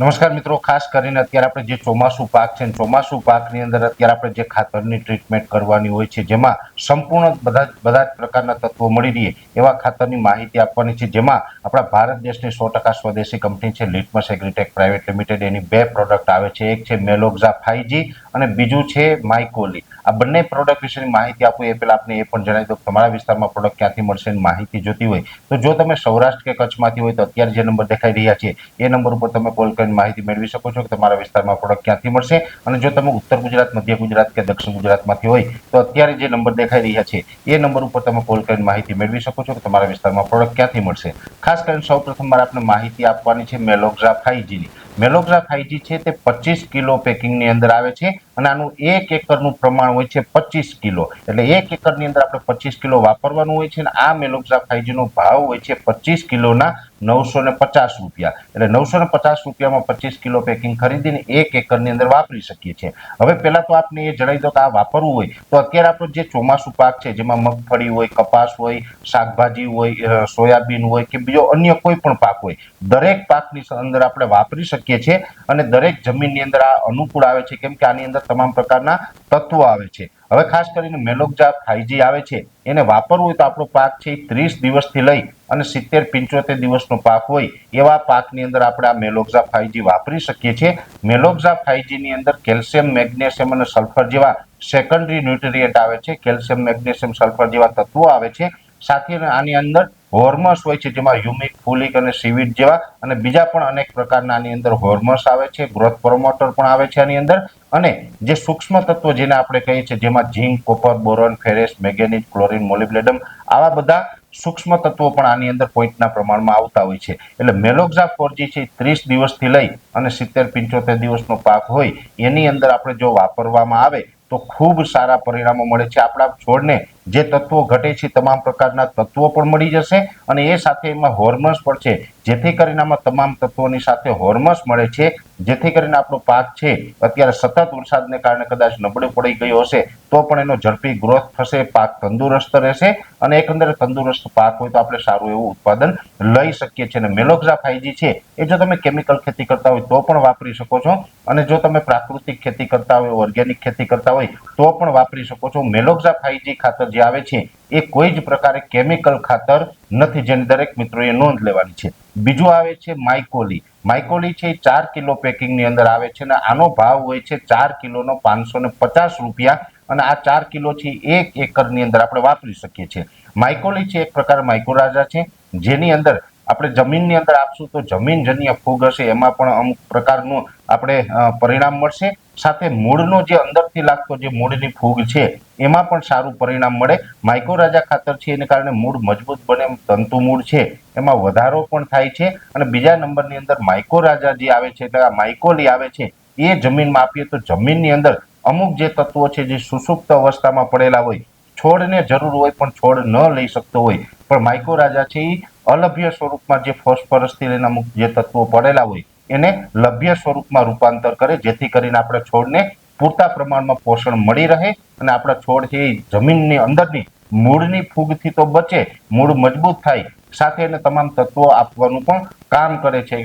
નમસ્કાર મિત્રો, ખાસ કરીને અત્યારે આપણે જે ચોમાસું પાક છે ચોમાસું પાકની અંદર અત્યારે આપણે જે ખાતરની ટ્રીટમેન્ટ કરવાની હોય છે, જેમાં સંપૂર્ણ બધા જ બધા જ પ્રકારના તત્વો મળી રહે એવા ખાતરની માહિતી આપવાની છે, જેમાં આપણા ભારત દેશની સો ટકા સ્વદેશી કંપની છે, લિટમસ એગ્રીટેક પ્રાઇવેટ લિમિટેડ. એની બે પ્રોડક્ટ આવે છે. એક છે મેલોક્ઝા ફાઈજી અને બીજું છે માઇકોલી આ બંને પ્રોડક્ટ વિશેની માહિતી આપું, એ પહેલાં આપને એ પણ જણાવી દઉં તમારા વિસ્તારમાં પ્રોડક્ટ ક્યાંથી મળશે એની માહિતી જોતી હોય. તો જો તમે સૌરાષ્ટ્ર કે કચ્છમાંથી હોય તો અત્યારે જે નંબર દેખાઈ રહ્યા છે, એ નંબર ઉપર તમે કોલ કરીને માહિતી મેળવી શકો છો કે તમારા વિસ્તારમાં પ્રોડક્ટ ક્યાંથી મળશે. અને જો તમે ઉત્તર ગુજરાત, મધ્ય ગુજરાત કે દક્ષિણ ગુજરાતમાંથી હોય તો અત્યારે જે નંબર દેખાઈ રહ્યા છે, એ નંબર ઉપર તમે કોલ કરીને માહિતી મેળવી શકો છો કે તમારા વિસ્તારમાં પ્રોડક્ટ ક્યાંથી મળશે. ખાસ કરીને સૌપ્રથમ મારે આપણે માહિતી આપવાની છે મેલોગ્રા ફાઈજીની મેલોગ્રા ફાઈજી છે તે પચીસ કિલો પેકિંગની અંદર આવે છે અને આનું એક એકરનું પ્રમાણ હોય છે પચીસ કિલો. એટલે એક એકરની અંદર આપણે પચીસ કિલો વાપરવાનું હોય છે અને આ મેલોક્ઝા ફાઈજીનો ભાવ હોય છે પચીસ કિલોના નવસો ને પચાસ રૂપિયા. એટલે નવસો ને પચાસ રૂપિયામાં પચીસ કિલો પેકિંગ ખરીદીને એક એકરની અંદર વાપરી શકીએ છીએ. હવે પહેલાં તો આપને એ જણાવી દો કે આ વાપરવું હોય તો અત્યારે આપણો જે ચોમાસું પાક છે, જેમાં મગફળી હોય, કપાસ હોય, શાકભાજી હોય સોયાબીન હોય કે બીજો અન્ય કોઈ પણ પાક હોય, દરેક પાકની અંદર આપણે વાપરી શકીએ છીએ અને દરેક જમીનની અંદર આ અનુકૂળ આવે છે. કેમ કે આની અંદર તમામ પ્રકારના તત્વો આવે છે. હવે ખાસ કરીને મેલોક્ઝા ફાઈજી આવે છે. એને વાપરવું હોય તો આપણો પાક છે ત્રીસ દિવસથી લઈ અને સિત્તેર, પંચોતેર દિવસનો પાક હોય એવા પાકની અંદર આપણે આ મેલોક્ઝા ફાઈજી વાપરી શકીએ છીએ. મેલોક્ઝા ફાઈજીની અંદર કેલ્શિયમ, મેગ્નેશિયમ અને સલ્ફર જેવા સેકન્ડરી ન્યુટ્રિયન્ટ આવે છે. કેલ્શિયમ, મેગ્નેશિયમ, સલ્ફર જેવા તત્વો આવે છે. સાથે આની અંદર હોર્મોન્સ હોય છે, જેમાં હ્યુમિક, ફોલિક અને સિવિટ જેવા અને બીજા પણ અનેક પ્રકારના આની અંદર હોર્મોન્સ આવે છે, ગ્રોથ પ્રોમોટર પણ આવે છે આની અંદર. અને જે સૂક્ષ્મ તત્વો જેને આપણે કહીએ છીએ, જેમાં zinc, copper, boron, ferrous, manganese, chlorine molybdenum આવા બધા સૂક્ષ્મ તત્વો પણ આની અંદર પોઈન્ટના પ્રમાણમાં આવતા હોય છે. એટલે મેલોક્ઝા ફોરજી છે ત્રીસ દિવસથી લઈ અને સિત્તેર પંચોતેર દિવસનો પાક હોય, એની અંદર આપણે જો વાપરવામાં આવે તો ખૂબ સારા પરિણામો મળે છે. આપણા છોડને જે તત્વો ઘટે છે, તમામ પ્રકારના તત્વો પણ મળી જશે અને એ સાથે એમાં હોર્મોન્સ પણ છે. જેથી કરીને આમાં તમામ તત્વોની સાથે હોર્મોન્સ મળે છે. જેથી કરીને આપણો પાક છે, અત્યારે સતત વરસાદને કારણે કદાચ નબળો પડી ગયો હશે, તો પણ એનો ઝડપી ગ્રોથ થશે, પાક તંદુરસ્ત રહેશે અને એકંદરે તંદુરસ્ત પાક હોય તો આપણે સારું એવું ઉત્પાદન લઈ શકીએ છીએ. અને મેલોક્ઝા ફાઈજી છે, એ જો તમે કેમિકલ ખેતી કરતા હોય તો પણ વાપરી શકો છો. અને જો તમે પ્રાકૃતિક ખેતી કરતા હોય ઓર્ગેનિક ખેતી કરતા હોય તો પણ વાપરી શકો છો. મેલોક્ઝા ફાઈજી ખાતર જે આવે છે એ કોઈ જ પ્રકારે કેમિકલ ખાતર નથી જેની દરેક મિત્રોએ નોંધ લેવાની છે. બીજું આવે છે માઇકોલી માઇકોલી છે એ ચાર કિલો પેકિંગની અંદર આવે છે અને આનો ભાવ હોય છે ચાર કિલોનો પાંચસો ને પચાસ રૂપિયા અને આ ચાર કિલો છે એક એકરની અંદર આપણે વાપરી શકીએ છીએ. માઇકોલી છે એક પ્રકાર માઇકોરાજા છે, જેની અંદર આપણે જમીનની અંદર આપશું તો જમીનજન્ય ફૂગ હશે, એમાં પણ અમુક પ્રકારનું આપણે પરિણામ મળશે. સાથે મૂળનો જે અંદરથી લાગતો જે મૂળની ફૂગ છે, એમાં પણ સારું પરિણામ મળે. માઇકોરાજા ખાતર છે, એને કારણે મૂળ મજબૂત બને, તંતુ મૂળ છે, એમાં વધારો પણ થાય છે. અને બીજા નંબરની અંદર માઇકોરાજા જે આવે છે, એટલે આ માઇકોલી આવે છે, એ જમીનમાં આપીએ તો જમીનની અંદર અમુક જે તત્વો છે, જે સુસુપ્ત અવસ્થામાં પડેલા હોય, છોડને જરૂર હોય પણ છોડ ન લઈ શકતો હોય. પણ માઇકોરાજા છે એ અલભ્ય સ્વરૂપમાં જે ફોસ્ફરસથી લઈને અમુક જે તત્વો પડેલા હોય, એને લભ્ય સ્વરૂપમાં રૂપાંતર કરે, જેથી કરીને આપણે છોડને પૂરતા પ્રમાણમાં પોષણ મળી રહે અને આપણા છોડ છે જમીનની અંદરની મૂળની ફૂગથી તો બચે, મૂળ મજબૂત થાય, સાથે એને તમામ તત્વો આપવાનું પણ કામ કરે છે.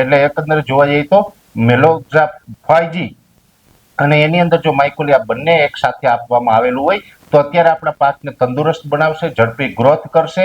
એટલે એકંદરે જોવા જઈએ તો મેલોક્ઝા ફાઈજી અને એની અંદર જો માઇકોલી આ બંને એક સાથે આપવામાં આવેલું હોય, તો અત્યારે આપણા પાકને તંદુરસ્ત બનાવશે, ઝડપી ગ્રોથ કરશે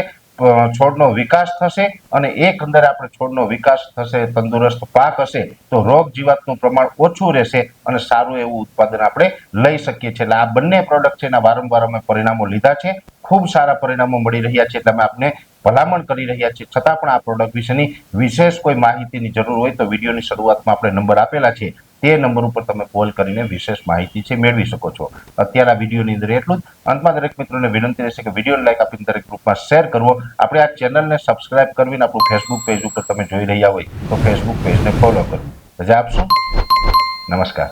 છોડનો વિકાસ થશે અને એક અંદર આપણે છોડનો વિકાસ થશે, તંદુરસ્ત પાક હશે, તો રોગ જીવાતનું પ્રમાણ ઓછું રહેશે અને સારું એવું ઉત્પાદન આપણે લઈ શકીએ છીએ. એટલે આ બંને પ્રોડક્ટ છે, એના વારંવાર અમે પરિણામો લીધા છે. ખૂબ સારા પરિણામો મળી રહ્યા છે એટલે અમે આપને ભલામણ કરી રહ્યા છીએ. છતાં પણ આ પ્રોડક્ટ વિશેની વિશેષ કોઈ માહિતીની જરૂર હોય તો વિડીયોની શરૂઆતમાં આપણે નંબર આપેલા છે. તે નંબર ઉપર તમે કોલ કરીને વિશેષ માહિતી છે મેળવી શકો છો. અત્યારે આ વિડીયોની અંદર એટલું જ. અંતમાં દરેક મિત્રોને વિનંતી રહેશે કે વિડીયોને લાઈક આપીને દરેક ગ્રુપમાં શેર કરવો. આપણે આ ચેનલને સબસ્ક્રાઇબ કરવીને આપણું ફેસબુક પેજ ઉપર તમે જોઈ રહ્યા હોય તો ફેસબુક પેજને ફોલો કરવું રજા આપશો. નમસ્કાર.